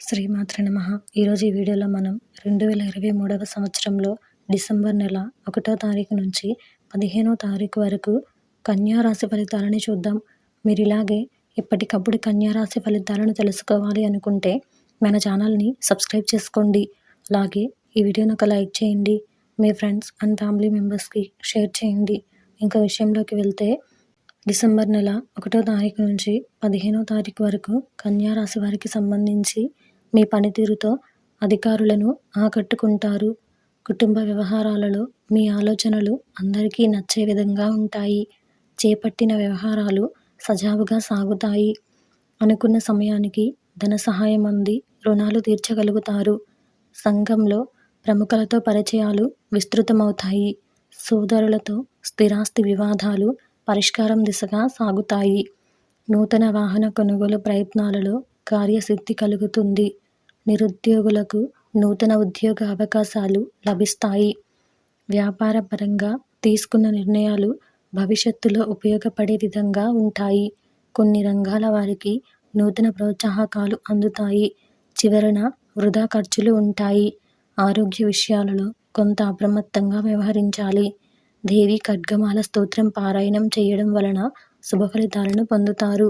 శ్రీమాత్ర నమ. ఈరోజు ఈ వీడియోలో మనం రెండు వేల ఇరవై మూడవ సంవత్సరంలో డిసెంబర్ నెల ఒకటో తారీఖు నుంచి పదిహేనో తారీఖు వరకు కన్యా రాశి ఫలితాలని చూద్దాం. మీరు ఇలాగే ఎప్పటికప్పుడు కన్యా రాశి ఫలితాలను తెలుసుకోవాలి అనుకుంటే మన ఛానల్ని సబ్స్క్రైబ్ చేసుకోండి. అలాగే ఈ వీడియోని ఒక లైక్ చేయండి. మీ ఫ్రెండ్స్ అండ్ ఫ్యామిలీ మెంబర్స్కి షేర్ చేయండి. ఇంకా విషయంలోకి వెళ్తే డిసెంబర్ నెల ఒకటో తారీఖు నుంచి పదిహేనో తారీఖు వరకు కన్యా రాశి వారికి సంబంధించి మీ పనితీరుతో అధికారులను ఆకట్టుకుంటారు. కుటుంబ వ్యవహారాలలో మీ ఆలోచనలు అందరికీ నచ్చే విధంగా ఉంటాయి. చేపట్టిన వ్యవహారాలు సజావుగా సాగుతాయి. అనుకున్న సమయానికి ధన సహాయం అంది. రుణాలు తీర్చగలుగుతారు. సంఘంలో ప్రముఖులతో పరిచయాలు విస్తృతమవుతాయి. సోదరులతో స్థిరాస్తి వివాదాలు పరిష్కారం దిశగా సాగుతాయి. నూతన వాహన కొనుగోలు ప్రయత్నాలలో కార్యసిద్ధి కలుగుతుంది. నిరుద్యోగులకు నూతన ఉద్యోగ అవకాశాలు లభిస్తాయి. వ్యాపారపరంగా తీసుకున్న నిర్ణయాలు భవిష్యత్తులో ఉపయోగపడే విధంగా ఉంటాయి. కొన్ని రంగాల వారికి నూతన ప్రోత్సాహకాలు అందుతాయి. చివరన వృధా ఖర్చులు ఉంటాయి. ఆరోగ్య విషయాలలో కొంత అప్రమత్తంగా వ్యవహరించాలి. దేవి ఖడ్గమాల స్తోత్రం పారాయణం చేయడం వలన శుభ ఫలితాలను పొందుతారు.